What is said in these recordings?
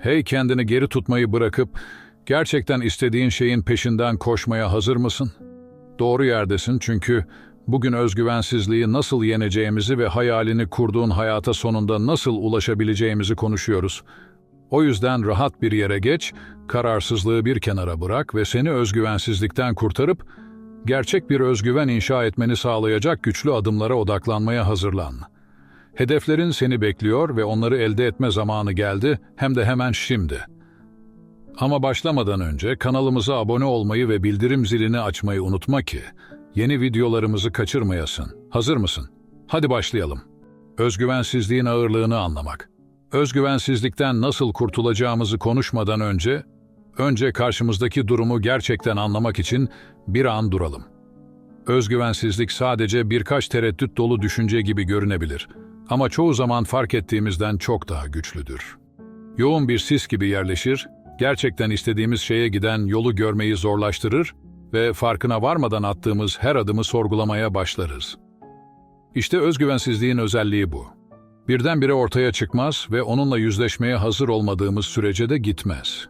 Hey kendini geri tutmayı bırakıp gerçekten istediğin şeyin peşinden koşmaya hazır mısın? Doğru yerdesin çünkü bugün özgüvensizliği nasıl yeneceğimizi ve hayalini kurduğun hayata sonunda nasıl ulaşabileceğimizi konuşuyoruz. O yüzden rahat bir yere geç, kararsızlığı bir kenara bırak ve seni özgüvensizlikten kurtarıp gerçek bir özgüven inşa etmeni sağlayacak güçlü adımlara odaklanmaya hazırlan. Hedeflerin seni bekliyor ve onları elde etme zamanı geldi hem de hemen şimdi. Ama başlamadan önce kanalımıza abone olmayı ve bildirim zilini açmayı unutma ki yeni videolarımızı kaçırmayasın. Hazır mısın? Hadi başlayalım. Özgüvensizliğin ağırlığını anlamak. Özgüvensizlikten nasıl kurtulacağımızı konuşmadan önce, önce karşımızdaki durumu gerçekten anlamak için bir an duralım. Özgüvensizlik sadece birkaç tereddüt dolu düşünce gibi görünebilir ama çoğu zaman fark ettiğimizden çok daha güçlüdür. Yoğun bir sis gibi yerleşir, gerçekten istediğimiz şeye giden yolu görmeyi zorlaştırır ve farkına varmadan attığımız her adımı sorgulamaya başlarız. İşte özgüvensizliğin özelliği bu. Birdenbire ortaya çıkmaz ve onunla yüzleşmeye hazır olmadığımız sürece de gitmez.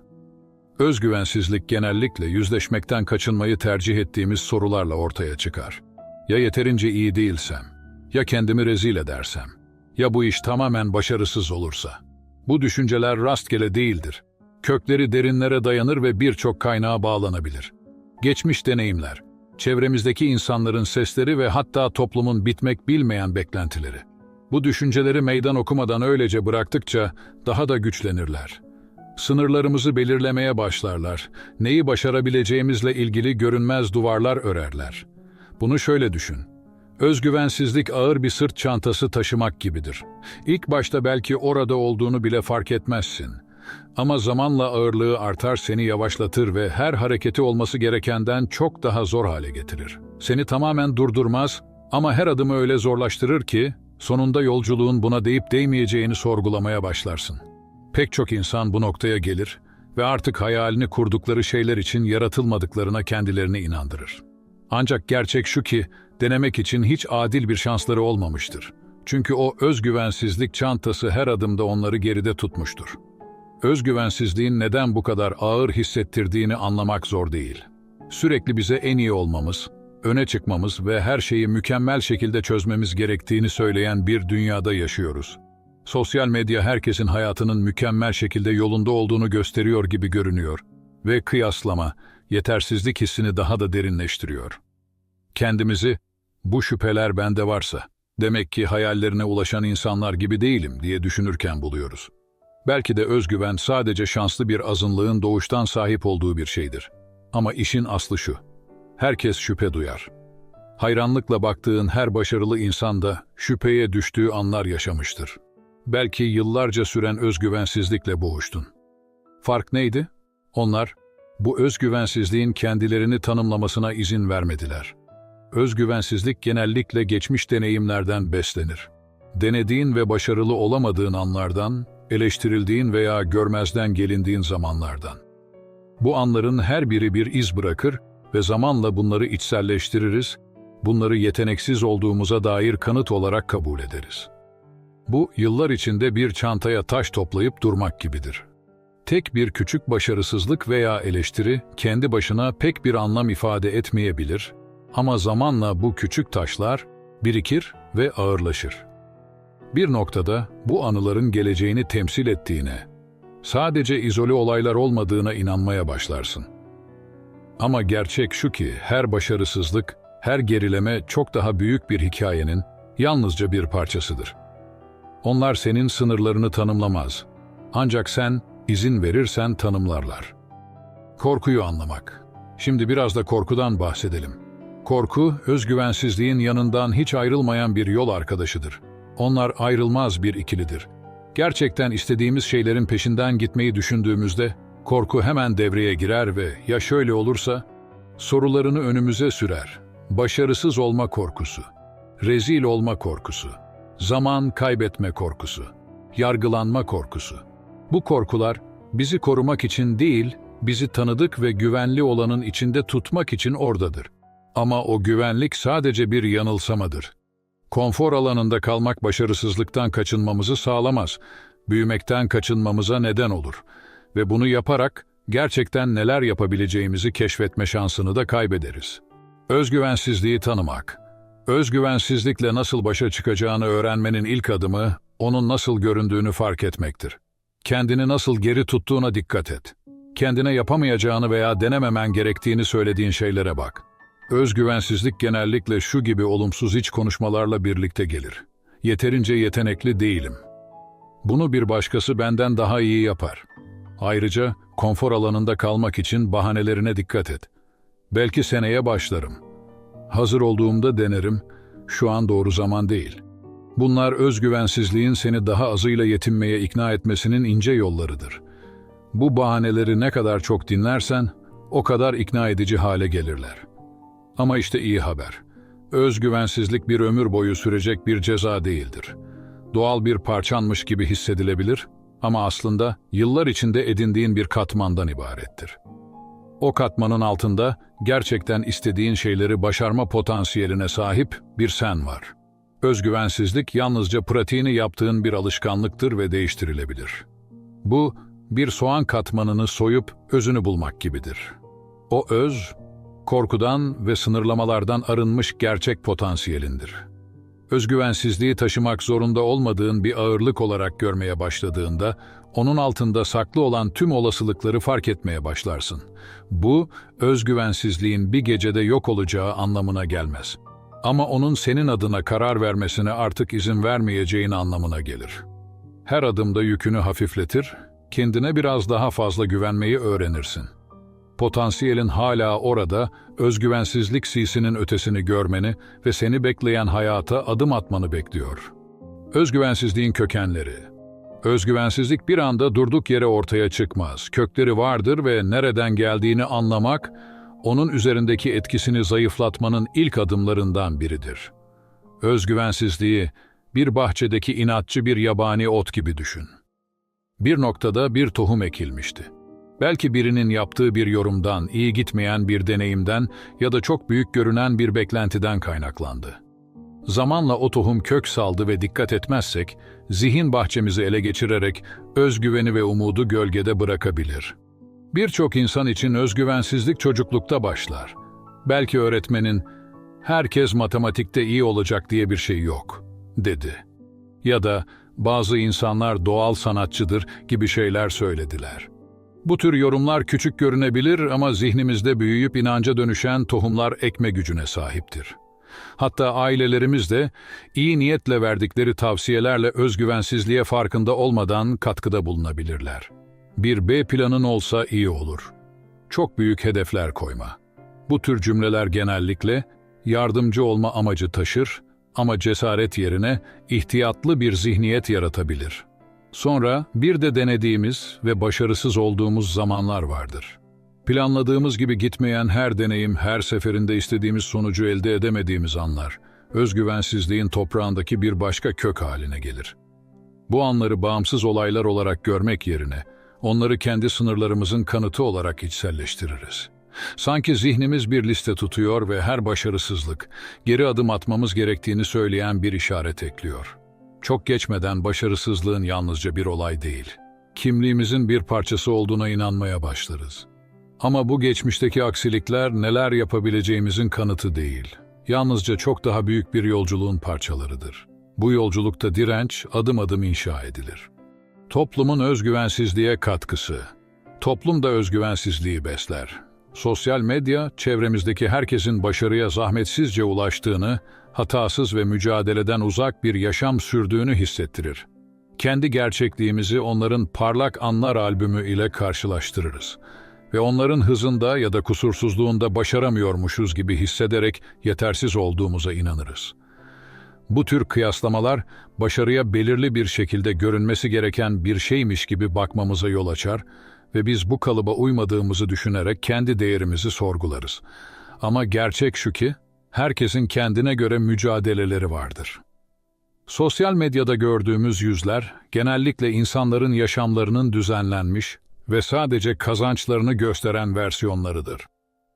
Özgüvensizlik genellikle yüzleşmekten kaçınmayı tercih ettiğimiz sorularla ortaya çıkar. Ya yeterince iyi değilsem, ya kendimi rezil edersem, ya bu iş tamamen başarısız olursa. Bu düşünceler rastgele değildir. Kökleri derinlere dayanır ve birçok kaynağa bağlanabilir. Geçmiş deneyimler, çevremizdeki insanların sesleri ve hatta toplumun bitmek bilmeyen beklentileri. Bu düşünceleri meydan okumadan öylece bıraktıkça daha da güçlenirler. Sınırlarımızı belirlemeye başlarlar. Neyi başarabileceğimizle ilgili görünmez duvarlar örerler. Bunu şöyle düşün. Özgüvensizlik ağır bir sırt çantası taşımak gibidir. İlk başta belki orada olduğunu bile fark etmezsin. Ama zamanla ağırlığı artar seni yavaşlatır ve her hareketi olması gerekenden çok daha zor hale getirir. Seni tamamen durdurmaz ama her adımı öyle zorlaştırır ki sonunda yolculuğun buna değip değmeyeceğini sorgulamaya başlarsın. Pek çok insan bu noktaya gelir ve artık hayalini kurdukları şeyler için yaratılmadıklarına kendilerini inandırır. Ancak gerçek şu ki denemek için hiç adil bir şansları olmamıştır. Çünkü o özgüvensizlik çantası her adımda onları geride tutmuştur. Özgüvensizliğin neden bu kadar ağır hissettirdiğini anlamak zor değil. Sürekli bize en iyi olmamız, öne çıkmamız ve her şeyi mükemmel şekilde çözmemiz gerektiğini söyleyen bir dünyada yaşıyoruz. Sosyal medya herkesin hayatının mükemmel şekilde yolunda olduğunu gösteriyor gibi görünüyor ve kıyaslama, yetersizlik hissini daha da derinleştiriyor. Kendimizi, bu şüpheler bende varsa, demek ki hayallerine ulaşan insanlar gibi değilim diye düşünürken buluyoruz. Belki de özgüven sadece şanslı bir azınlığın doğuştan sahip olduğu bir şeydir. Ama işin aslı şu, herkes şüphe duyar. Hayranlıkla baktığın her başarılı insan da şüpheye düştüğü anlar yaşamıştır. Belki yıllarca süren özgüvensizlikle boğuştun. Fark neydi? Onlar, bu özgüvensizliğin kendilerini tanımlamasına izin vermediler. Özgüvensizlik genellikle geçmiş deneyimlerden beslenir. Denediğin ve başarılı olamadığın anlardan, eleştirildiğin veya görmezden gelindiğin zamanlardan. Bu anların her biri bir iz bırakır ve zamanla bunları içselleştiririz, bunları yeteneksiz olduğumuza dair kanıt olarak kabul ederiz. Bu, yıllar içinde bir çantaya taş toplayıp durmak gibidir. Tek bir küçük başarısızlık veya eleştiri kendi başına pek bir anlam ifade etmeyebilir ama zamanla bu küçük taşlar birikir ve ağırlaşır. Bir noktada bu anıların geleceğini temsil ettiğine, sadece izole olaylar olmadığına inanmaya başlarsın. Ama gerçek şu ki her başarısızlık, her gerileme çok daha büyük bir hikayenin yalnızca bir parçasıdır. Onlar senin sınırlarını tanımlamaz. Ancak sen izin verirsen tanımlarlar. Korkuyu anlamak. Şimdi biraz da korkudan bahsedelim. Korku, özgüvensizliğin yanından hiç ayrılmayan bir yol arkadaşıdır. Onlar ayrılmaz bir ikilidir. Gerçekten istediğimiz şeylerin peşinden gitmeyi düşündüğümüzde korku hemen devreye girer ve ya şöyle olursa sorularını önümüze sürer. Başarısız olma korkusu, rezil olma korkusu, zaman kaybetme korkusu, yargılanma korkusu. Bu korkular bizi korumak için değil, bizi tanıdık ve güvenli olanın içinde tutmak için oradadır. Ama o güvenlik sadece bir yanılsamadır. Konfor alanında kalmak başarısızlıktan kaçınmamızı sağlamaz. büyümekten kaçınmamıza neden olur. Ve bunu yaparak gerçekten neler yapabileceğimizi keşfetme şansını da kaybederiz. Özgüvensizliği tanımak. Özgüvensizlikle nasıl başa çıkacağını öğrenmenin ilk adımı, onun nasıl göründüğünü fark etmektir. Kendini nasıl geri tuttuğuna dikkat et. Kendine yapamayacağını veya denememen gerektiğini söylediğin şeylere bak. Özgüvensizlik genellikle şu gibi olumsuz iç konuşmalarla birlikte gelir. Yeterince yetenekli değilim. Bunu bir başkası benden daha iyi yapar. Ayrıca konfor alanında kalmak için bahanelerine dikkat et. Belki seneye başlarım. Hazır olduğumda denerim. Şu an doğru zaman değil. Bunlar özgüvensizliğin seni daha azıyla yetinmeye ikna etmesinin ince yollarıdır. Bu bahaneleri ne kadar çok dinlersen o kadar ikna edici hale gelirler. Ama işte iyi haber. Özgüvensizlik bir ömür boyu sürecek bir ceza değildir. Doğal bir parçanmış gibi hissedilebilir ama aslında yıllar içinde edindiğin bir katmandan ibarettir. O katmanın altında gerçekten istediğin şeyleri başarma potansiyeline sahip bir sen var. Özgüvensizlik yalnızca pratiğini yaptığın bir alışkanlıktır ve değiştirilebilir. Bu, bir soğan katmanını soyup özünü bulmak gibidir. O öz, korkudan ve sınırlamalardan arınmış gerçek potansiyelindir. Özgüvensizliği taşımak zorunda olmadığın bir ağırlık olarak görmeye başladığında, onun altında saklı olan tüm olasılıkları fark etmeye başlarsın. Bu, özgüvensizliğin bir gecede yok olacağı anlamına gelmez. Ama onun senin adına karar vermesine artık izin vermeyeceğin anlamına gelir. Her adımda yükünü hafifletir, kendine biraz daha fazla güvenmeyi öğrenirsin. Potansiyelin hala orada, özgüvensizlik sisinin ötesini görmeni ve seni bekleyen hayata adım atmanı bekliyor. Özgüvensizliğin kökenleri Özgüvensizlik bir anda durduk yere ortaya çıkmaz. Kökleri vardır ve nereden geldiğini anlamak, onun üzerindeki etkisini zayıflatmanın ilk adımlarından biridir. Özgüvensizliği, bir bahçedeki inatçı bir yabani ot gibi düşün. Bir noktada bir tohum ekilmişti. Belki birinin yaptığı bir yorumdan, iyi gitmeyen bir deneyimden ya da çok büyük görünen bir beklentiden kaynaklandı. Zamanla o tohum kök saldı ve dikkat etmezsek, zihin bahçemizi ele geçirerek özgüveni ve umudu gölgede bırakabilir. Birçok insan için özgüvensizlik çocuklukta başlar. Belki öğretmenin, herkes matematikte iyi olacak diye bir şey yok, dedi. Ya da bazı insanlar doğal sanatçıdır gibi şeyler söylediler. Bu tür yorumlar küçük görünebilir ama zihnimizde büyüyüp inanca dönüşen tohumlar ekme gücüne sahiptir. Hatta ailelerimiz de iyi niyetle verdikleri tavsiyelerle özgüvensizliğe farkında olmadan katkıda bulunabilirler. Bir B planın olsa iyi olur. Çok büyük hedefler koyma. Bu tür cümleler genellikle yardımcı olma amacı taşır ama cesaret yerine ihtiyatlı bir zihniyet yaratabilir. Sonra bir de denediğimiz ve başarısız olduğumuz zamanlar vardır. Planladığımız gibi gitmeyen her deneyim, her seferinde istediğimiz sonucu elde edemediğimiz anlar, özgüvensizliğin toprağındaki bir başka kök haline gelir. Bu anları bağımsız olaylar olarak görmek yerine, onları kendi sınırlarımızın kanıtı olarak içselleştiririz. Sanki zihnimiz bir liste tutuyor ve her başarısızlık, geri adım atmamız gerektiğini söyleyen bir işaret ekliyor. Çok geçmeden başarısızlığın yalnızca bir olay değil, kimliğimizin bir parçası olduğuna inanmaya başlarız. Ama bu geçmişteki aksilikler neler yapabileceğimizin kanıtı değil. Yalnızca çok daha büyük bir yolculuğun parçalarıdır. Bu yolculukta direnç adım adım inşa edilir. Toplumun özgüvensizliğe katkısı. Toplum da özgüvensizliği besler. Sosyal medya, çevremizdeki herkesin başarıya zahmetsizce ulaştığını, hatasız ve mücadeleden uzak bir yaşam sürdüğünü hissettirir. Kendi gerçekliğimizi onların parlak anlar albümü ile karşılaştırırız ve onların hızında ya da kusursuzluğunda başaramıyormuşuz gibi hissederek yetersiz olduğumuza inanırız. Bu tür kıyaslamalar başarıya belirli bir şekilde görünmesi gereken bir şeymiş gibi bakmamıza yol açar ve biz bu kalıba uymadığımızı düşünerek kendi değerimizi sorgularız. Ama gerçek şu ki herkesin kendine göre mücadeleleri vardır. Sosyal medyada gördüğümüz yüzler genellikle insanların yaşamlarının düzenlenmiş, ve sadece kazançlarını gösteren versiyonlarıdır.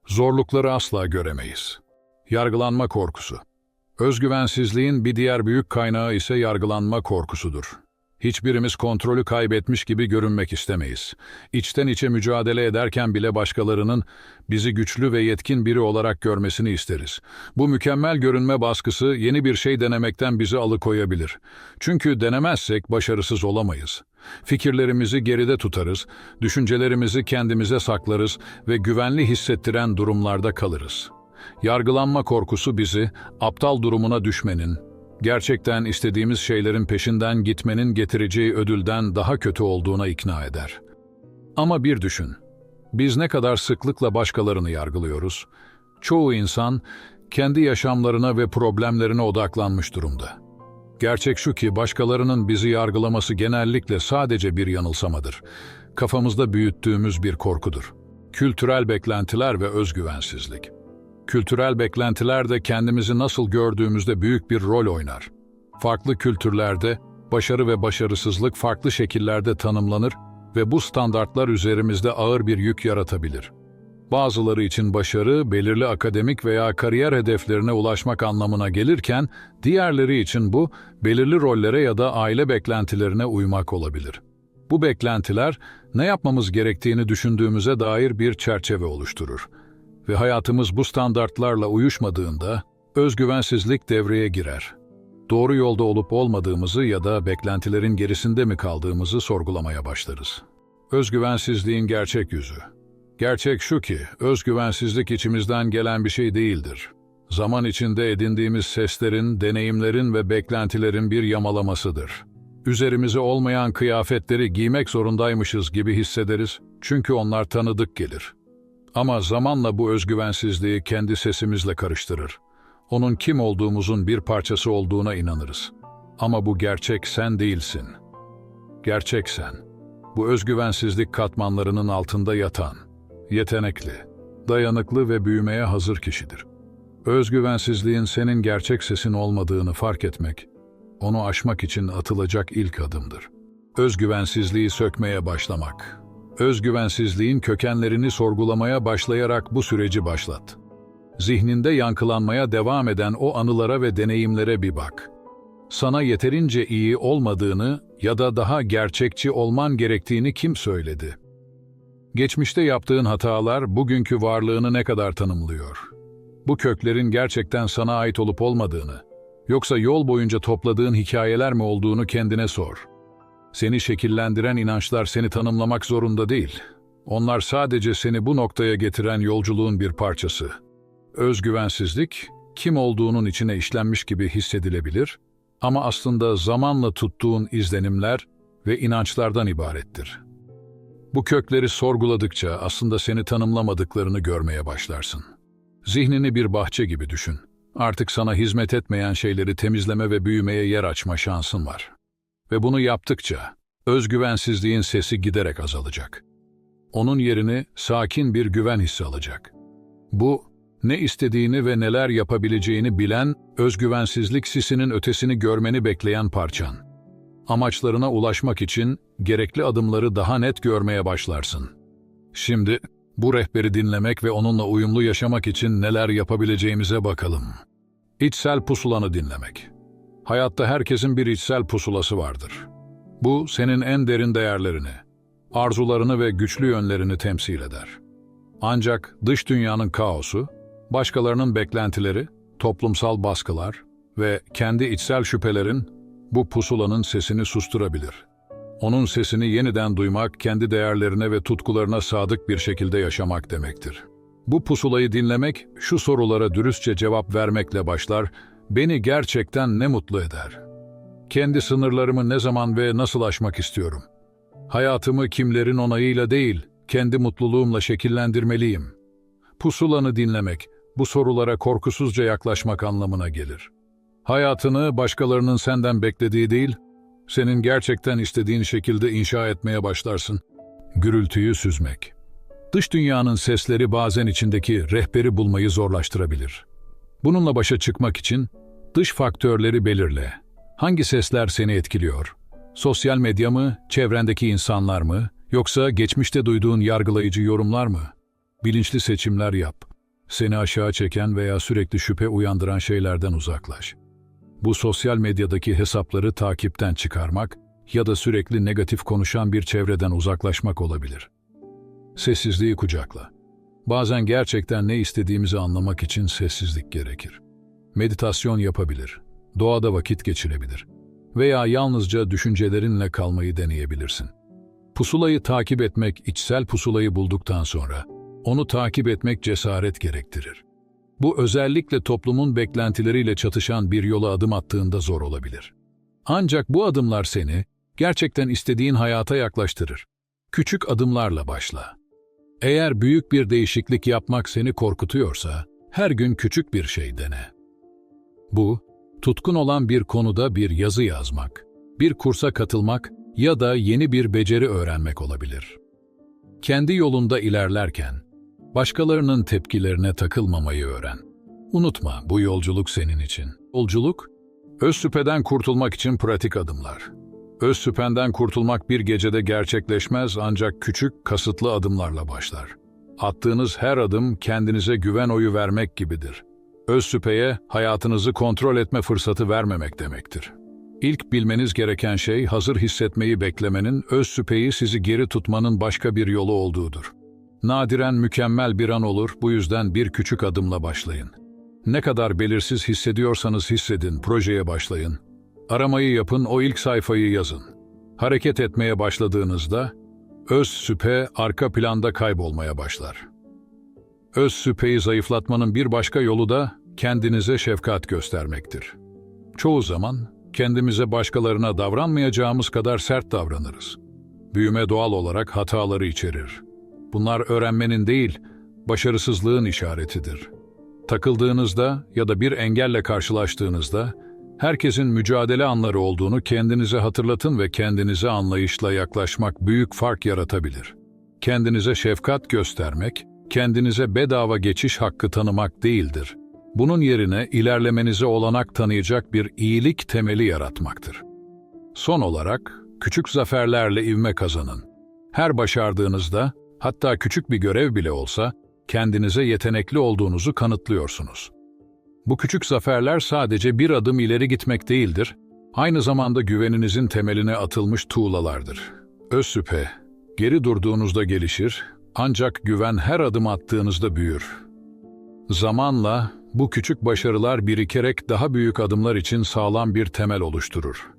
Zorlukları asla göremeyiz. Yargılanma korkusu. Özgüvensizliğin bir diğer büyük kaynağı ise yargılanma korkusudur. Hiçbirimiz kontrolü kaybetmiş gibi görünmek istemeyiz. İçten içe mücadele ederken bile başkalarının bizi güçlü ve yetkin biri olarak görmesini isteriz. Bu mükemmel görünme baskısı yeni bir şey denemekten bizi alıkoyabilir. Çünkü denemezsek başarısız olamayız. Fikirlerimizi geride tutarız, düşüncelerimizi kendimize saklarız ve güvenli hissettiren durumlarda kalırız. Yargılanma korkusu bizi aptal durumuna düşmenin, gerçekten istediğimiz şeylerin peşinden gitmenin getireceği ödülden daha kötü olduğuna ikna eder. Ama bir düşün. Biz ne kadar sıklıkla başkalarını yargılıyoruz? Çoğu insan kendi yaşamlarına ve problemlerine odaklanmış durumda. Gerçek şu ki başkalarının bizi yargılaması genellikle sadece bir yanılsamadır. Kafamızda büyüttüğümüz bir korkudur. Kültürel beklentiler ve özgüvensizlik. Kültürel beklentiler de kendimizi nasıl gördüğümüzde büyük bir rol oynar. Farklı kültürlerde başarı ve başarısızlık farklı şekillerde tanımlanır ve bu standartlar üzerimizde ağır bir yük yaratabilir. Bazıları için başarı, belirli akademik veya kariyer hedeflerine ulaşmak anlamına gelirken, diğerleri için bu, belirli rollere ya da aile beklentilerine uymak olabilir. Bu beklentiler, ne yapmamız gerektiğini düşündüğümüze dair bir çerçeve oluşturur. Ve hayatımız bu standartlarla uyuşmadığında, özgüvensizlik devreye girer. Doğru yolda olup olmadığımızı ya da beklentilerin gerisinde mi kaldığımızı sorgulamaya başlarız. Özgüvensizliğin gerçek yüzü. Gerçek şu ki, özgüvensizlik içimizden gelen bir şey değildir. Zaman içinde edindiğimiz seslerin, deneyimlerin ve beklentilerin bir yamalamasıdır. Üzerimize olmayan kıyafetleri giymek zorundaymışız gibi hissederiz çünkü onlar tanıdık gelir. Ama zamanla bu özgüvensizliği kendi sesimizle karıştırır. Onun kim olduğumuzun bir parçası olduğuna inanırız. Ama bu gerçek sen değilsin. Gerçek sen. Bu özgüvensizlik katmanlarının altında yatan, yetenekli, dayanıklı ve büyümeye hazır kişidir. Özgüvensizliğin senin gerçek sesin olmadığını fark etmek, onu aşmak için atılacak ilk adımdır. Özgüvensizliği sökmeye başlamak. Özgüvensizliğin kökenlerini sorgulamaya başlayarak bu süreci başlat. Zihninde yankılanmaya devam eden o anılara ve deneyimlere bir bak. Sana yeterince iyi olmadığını ya da daha gerçekçi olman gerektiğini kim söyledi?'' Geçmişte yaptığın hatalar bugünkü varlığını ne kadar tanımlıyor? Bu köklerin gerçekten sana ait olup olmadığını, yoksa yol boyunca topladığın hikayeler mi olduğunu kendine sor. Seni şekillendiren inançlar seni tanımlamak zorunda değil. Onlar sadece seni bu noktaya getiren yolculuğun bir parçası. Özgüvensizlik, kim olduğunun içine işlenmiş gibi hissedilebilir ama aslında zamanla tuttuğun izlenimler ve inançlardan ibarettir.'' Bu kökleri sorguladıkça aslında seni tanımlamadıklarını görmeye başlarsın. Zihnini bir bahçe gibi düşün. Artık sana hizmet etmeyen şeyleri temizleme ve büyümeye yer açma şansın var. Ve bunu yaptıkça özgüvensizliğin sesi giderek azalacak. Onun yerini sakin bir güven hissi alacak. Bu, ne istediğini ve neler yapabileceğini bilen, özgüvensizlik sisinin ötesini görmeni bekleyen parçan. Amaçlarına ulaşmak için gerekli adımları daha net görmeye başlarsın. Şimdi bu rehberi dinlemek ve onunla uyumlu yaşamak için neler yapabileceğimize bakalım. İçsel pusulanı dinlemek. Hayatta herkesin bir içsel pusulası vardır. Bu senin en derin değerlerini, arzularını ve güçlü yönlerini temsil eder. Ancak dış dünyanın kaosu, başkalarının beklentileri, toplumsal baskılar ve kendi içsel şüphelerin bu pusulanın sesini susturabilir. Onun sesini yeniden duymak, kendi değerlerine ve tutkularına sadık bir şekilde yaşamak demektir. Bu pusulayı dinlemek, şu sorulara dürüstçe cevap vermekle başlar, beni gerçekten ne mutlu eder? Kendi sınırlarımı ne zaman ve nasıl aşmak istiyorum? Hayatımı kimlerin onayıyla değil, kendi mutluluğumla şekillendirmeliyim. Pusulanı dinlemek, bu sorulara korkusuzca yaklaşmak anlamına gelir. Hayatını başkalarının senden beklediği değil, senin gerçekten istediğin şekilde inşa etmeye başlarsın. Gürültüyü süzmek. Dış dünyanın sesleri bazen içindeki rehberi bulmayı zorlaştırabilir. Bununla başa çıkmak için dış faktörleri belirle. Hangi sesler seni etkiliyor? Sosyal medya mı, çevrendeki insanlar mı, yoksa geçmişte duyduğun yargılayıcı yorumlar mı? Bilinçli seçimler yap. Seni aşağı çeken veya sürekli şüphe uyandıran şeylerden uzaklaş. Bu sosyal medyadaki hesapları takipten çıkarmak, ya da sürekli negatif konuşan bir çevreden uzaklaşmak olabilir. Sessizliği kucakla. Bazen gerçekten ne istediğimizi anlamak için sessizlik gerekir. Meditasyon yapabilir, doğada vakit geçirebilir veya yalnızca düşüncelerinle kalmayı deneyebilirsin. Pusulayı takip etmek, içsel pusulayı bulduktan sonra onu takip etmek cesaret gerektirir. Bu özellikle toplumun beklentileriyle çatışan bir yola adım attığında zor olabilir. Ancak bu adımlar seni gerçekten istediğin hayata yaklaştırır. Küçük adımlarla başla. Eğer büyük bir değişiklik yapmak seni korkutuyorsa, her gün küçük bir şey dene. Bu, tutkun olan bir konuda bir yazı yazmak, bir kursa katılmak ya da yeni bir beceri öğrenmek olabilir. Kendi yolunda ilerlerken, başkalarının tepkilerine takılmamayı öğren. Unutma, bu yolculuk senin için. Yolculuk, öz süpeden kurtulmak için pratik adımlar. Öz süpenden kurtulmak bir gecede gerçekleşmez ancak küçük, kasıtlı adımlarla başlar. Attığınız her adım kendinize güven oyu vermek gibidir. Öz süpeye hayatınızı kontrol etme fırsatı vermemek demektir. İlk bilmeniz gereken şey hazır hissetmeyi beklemenin, öz süpeyi sizi geri tutmanın başka bir yolu olduğudur. Nadiren mükemmel bir an olur, bu yüzden bir küçük adımla başlayın. Ne kadar belirsiz hissediyorsanız hissedin, projeye başlayın. Aramayı yapın, o ilk sayfayı yazın. Hareket etmeye başladığınızda, öz süpe arka planda kaybolmaya başlar. Öz süpeyi zayıflatmanın bir başka yolu da kendinize şefkat göstermektir. Çoğu zaman kendimize başkalarına davranmayacağımız kadar sert davranırız. Büyüme doğal olarak hataları içerir. Bunlar öğrenmenin değil, başarısızlığın işaretidir. Takıldığınızda ya da bir engelle karşılaştığınızda, herkesin mücadele anları olduğunu kendinize hatırlatın ve kendinize anlayışla yaklaşmak büyük fark yaratabilir. Kendinize şefkat göstermek, kendinize bedava geçiş hakkı tanımak değildir. Bunun yerine ilerlemenize olanak tanıyacak bir iyilik temeli yaratmaktır. Son olarak, küçük zaferlerle ivme kazanın. Her başardığınızda, hatta küçük bir görev bile olsa, kendinize yetenekli olduğunuzu kanıtlıyorsunuz. Bu küçük zaferler sadece bir adım ileri gitmek değildir, aynı zamanda güveninizin temeline atılmış tuğlalardır. Öz süpe, geri durduğunuzda gelişir, ancak güven her adım attığınızda büyür. Zamanla bu küçük başarılar birikerek daha büyük adımlar için sağlam bir temel oluşturur.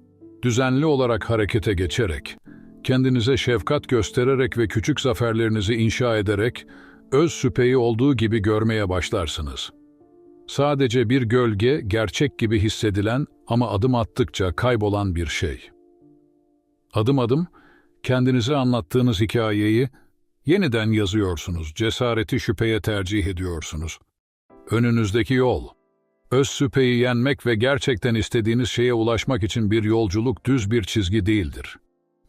Düzenli olarak harekete geçerek, kendinize şefkat göstererek ve küçük zaferlerinizi inşa ederek, öz süpeyi olduğu gibi görmeye başlarsınız. Sadece bir gölge, gerçek gibi hissedilen ama adım attıkça kaybolan bir şey. Adım adım, kendinize anlattığınız hikayeyi yeniden yazıyorsunuz, cesareti şüpheye tercih ediyorsunuz. Önünüzdeki yol, öz süpeyi yenmek ve gerçekten istediğiniz şeye ulaşmak için bir yolculuk düz bir çizgi değildir.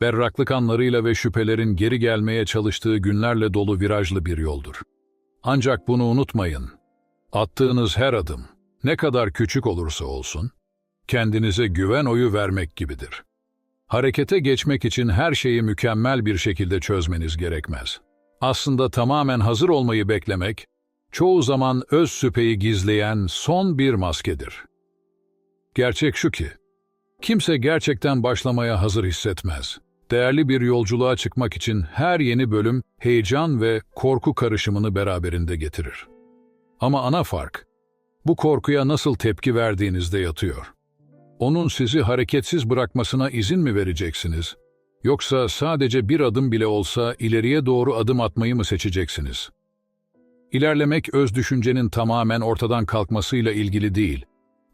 Berraklık anlarıyla ve şüphelerin geri gelmeye çalıştığı günlerle dolu virajlı bir yoldur. Ancak bunu unutmayın. Attığınız her adım, ne kadar küçük olursa olsun, kendinize güven oyu vermek gibidir. Harekete geçmek için her şeyi mükemmel bir şekilde çözmeniz gerekmez. Aslında tamamen hazır olmayı beklemek, çoğu zaman öz süpeyi gizleyen son bir maskedir. Gerçek şu ki, kimse gerçekten başlamaya hazır hissetmez. Değerli bir yolculuğa çıkmak için her yeni bölüm heyecan ve korku karışımını beraberinde getirir. Ama ana fark, bu korkuya nasıl tepki verdiğinizde yatıyor. Onun sizi hareketsiz bırakmasına izin mi vereceksiniz? Yoksa sadece bir adım bile olsa ileriye doğru adım atmayı mı seçeceksiniz? İlerlemek öz düşüncenin tamamen ortadan kalkmasıyla ilgili değil,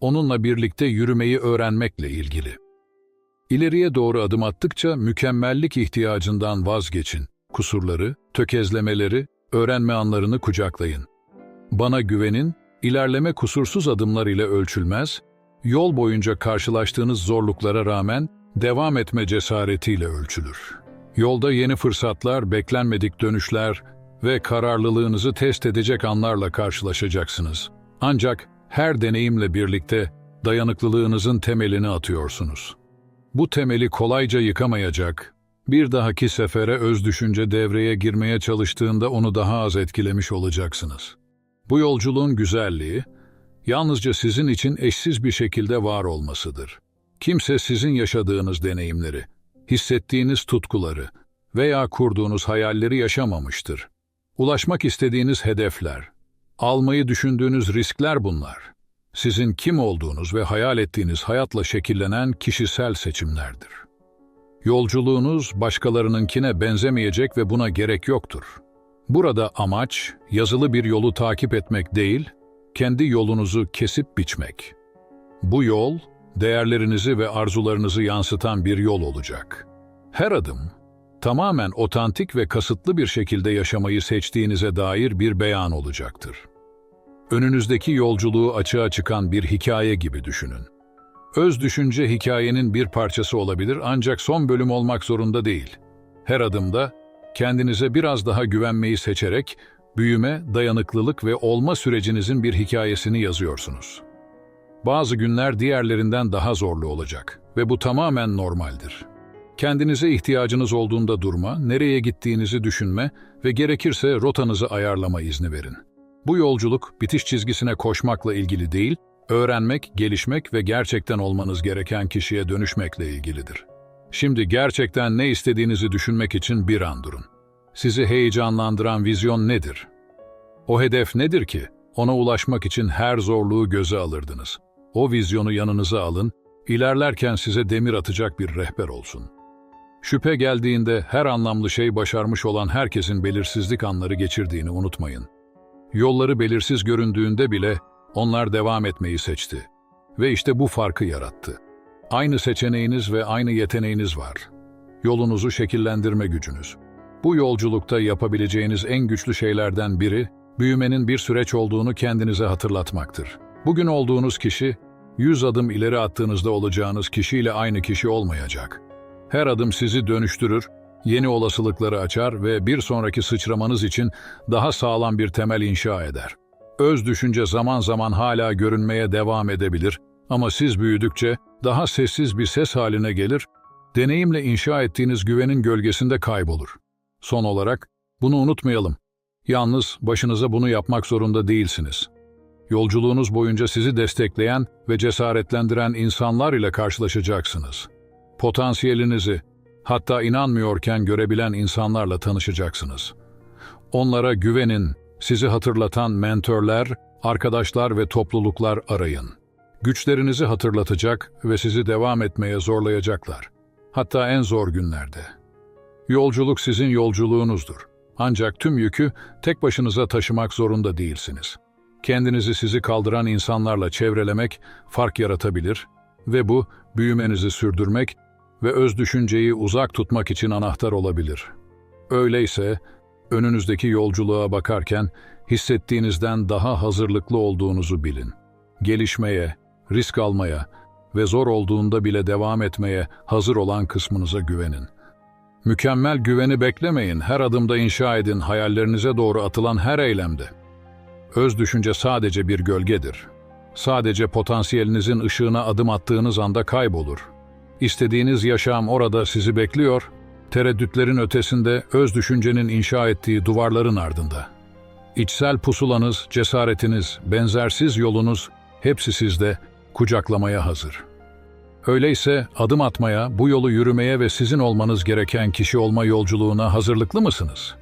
onunla birlikte yürümeyi öğrenmekle ilgili. İleriye doğru adım attıkça mükemmellik ihtiyacından vazgeçin. Kusurları, tökezlemeleri, öğrenme anlarını kucaklayın. Bana güvenin, ilerleme kusursuz adımlar ile ölçülmez, yol boyunca karşılaştığınız zorluklara rağmen devam etme cesaretiyle ölçülür. Yolda yeni fırsatlar, beklenmedik dönüşler ve kararlılığınızı test edecek anlarla karşılaşacaksınız. Ancak her deneyimle birlikte dayanıklılığınızın temelini atıyorsunuz. Bu temeli kolayca yıkamayacak, bir dahaki sefere öz düşünce devreye girmeye çalıştığında onu daha az etkilemiş olacaksınız. Bu yolculuğun güzelliği, yalnızca sizin için eşsiz bir şekilde var olmasıdır. Kimse sizin yaşadığınız deneyimleri, hissettiğiniz tutkuları veya kurduğunuz hayalleri yaşamamıştır. Ulaşmak istediğiniz hedefler, almayı düşündüğünüz riskler bunlar. Sizin kim olduğunuz ve hayal ettiğiniz hayatla şekillenen kişisel seçimlerdir. Yolculuğunuz başkalarınınkine benzemeyecek ve buna gerek yoktur. Burada amaç yazılı bir yolu takip etmek değil, kendi yolunuzu kesip biçmek. Bu yol, değerlerinizi ve arzularınızı yansıtan bir yol olacak. Her adım, tamamen otantik ve kasıtlı bir şekilde yaşamayı seçtiğinize dair bir beyan olacaktır. Önünüzdeki yolculuğu açığa çıkan bir hikaye gibi düşünün. Öz düşünce hikayenin bir parçası olabilir ancak son bölüm olmak zorunda değil. Her adımda kendinize biraz daha güvenmeyi seçerek büyüme, dayanıklılık ve olma sürecinizin bir hikayesini yazıyorsunuz. Bazı günler diğerlerinden daha zorlu olacak ve bu tamamen normaldir. Kendinize ihtiyacınız olduğunda durma, nereye gittiğinizi düşünme ve gerekirse rotanızı ayarlama izni verin. Bu yolculuk bitiş çizgisine koşmakla ilgili değil, öğrenmek, gelişmek ve gerçekten olmanız gereken kişiye dönüşmekle ilgilidir. Şimdi gerçekten ne istediğinizi düşünmek için bir an durun. Sizi heyecanlandıran vizyon nedir? O hedef nedir ki? Ona ulaşmak için her zorluğu göze alırdınız. O vizyonu yanınıza alın, ilerlerken size demir atacak bir rehber olsun. Şüphe geldiğinde her anlamlı şey başarmış olan herkesin belirsizlik anları geçirdiğini unutmayın. Yolları belirsiz göründüğünde bile onlar devam etmeyi seçti. Ve işte bu farkı yarattı. Aynı seçeneğiniz ve aynı yeteneğiniz var. Yolunuzu şekillendirme gücünüz. Bu yolculukta yapabileceğiniz en güçlü şeylerden biri, büyümenin bir süreç olduğunu kendinize hatırlatmaktır. Bugün olduğunuz kişi, 100 adım ileri attığınızda olacağınız kişiyle aynı kişi olmayacak. Her adım sizi dönüştürür, yeni olasılıkları açar ve bir sonraki sıçramanız için daha sağlam bir temel inşa eder. Öz düşünce zaman zaman hala görünmeye devam edebilir ama siz büyüdükçe daha sessiz bir ses haline gelir, deneyimle inşa ettiğiniz güvenin gölgesinde kaybolur. Son olarak, bunu unutmayalım. Yalnız başınıza bunu yapmak zorunda değilsiniz. Yolculuğunuz boyunca sizi destekleyen ve cesaretlendiren insanlar ile karşılaşacaksınız. Potansiyelinizi, hatta inanmıyorken görebilen insanlarla tanışacaksınız. Onlara güvenin, sizi hatırlatan mentörler, arkadaşlar ve topluluklar arayın. Güçlerinizi hatırlatacak ve sizi devam etmeye zorlayacaklar. Hatta en zor günlerde. Yolculuk sizin yolculuğunuzdur. Ancak tüm yükü tek başınıza taşımak zorunda değilsiniz. Kendinizi sizi kaldıran insanlarla çevrelemek fark yaratabilir ve bu büyümenizi sürdürmek ve öz düşünceyi uzak tutmak için anahtar olabilir. Öyleyse önünüzdeki yolculuğa bakarken hissettiğinizden daha hazırlıklı olduğunuzu bilin. Gelişmeye, risk almaya ve zor olduğunda bile devam etmeye hazır olan kısmınıza güvenin. Mükemmel güveni beklemeyin, her adımda inşa edin hayallerinize doğru atılan her eylemde. Öz düşünce sadece bir gölgedir. Sadece potansiyelinizin ışığına adım attığınız anda kaybolur. İstediğiniz yaşam orada sizi bekliyor, tereddütlerin ötesinde öz düşüncenin inşa ettiği duvarların ardında. İçsel pusulanız, cesaretiniz, benzersiz yolunuz hepsi sizde kucaklamaya hazır. Öyleyse adım atmaya, bu yolu yürümeye ve sizin olmanız gereken kişi olma yolculuğuna hazırlıklı mısınız?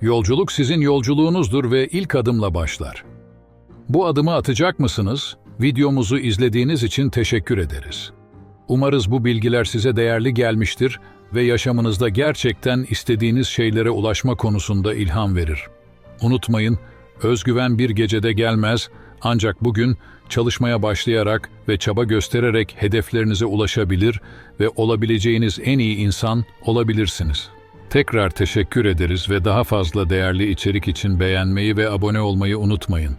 Yolculuk sizin yolculuğunuzdur ve ilk adımla başlar. Bu adımı atacak mısınız? Videomuzu izlediğiniz için teşekkür ederiz. Umarız bu bilgiler size değerli gelmiştir ve yaşamınızda gerçekten istediğiniz şeylere ulaşma konusunda ilham verir. Unutmayın, özgüven bir gecede gelmez ancak bugün çalışmaya başlayarak ve çaba göstererek hedeflerinize ulaşabilir ve olabileceğiniz en iyi insan olabilirsiniz. Tekrar teşekkür ederiz ve daha fazla değerli içerik için beğenmeyi ve abone olmayı unutmayın.